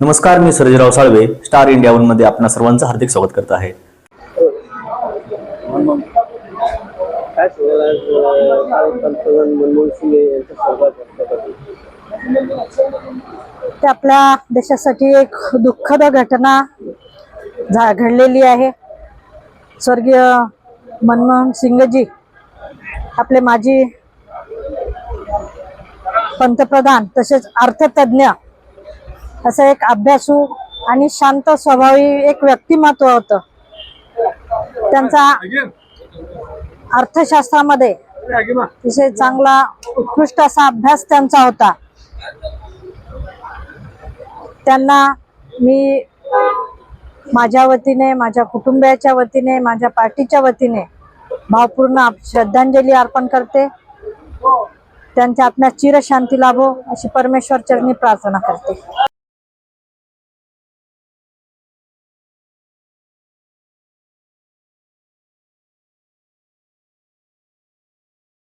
नमस्कार मी Sarjerao Salve star India वनमध्ये आपणा सर्वांचं हार्दिक स्वागत करत आहे. ते आपल्या देशासाठी एक दुःखद घटना झा घडलेली आहे. स्वर्गीय मनमोहन सिंगजी आपले माजी पंतप्रधान तसेच अर्थतज्ञ असं एक अभ्यासू आणि शांत स्वभावी एक व्यक्तिमत्व होतं. त्यांचा अर्थशास्त्रामध्ये अतिशय चांगला उत्कृष्ट असा अभ्यास त्यांचा होता. त्यांना मी माझ्या वतीने माझ्या कुटुंबियाच्या वतीने माझ्या पार्टीच्या वतीने भावपूर्ण श्रद्धांजली अर्पण करते. त्यांच्या आत्म्यास चिरशांती लाभो अशी परमेश्वर चरणी प्रार्थना करते.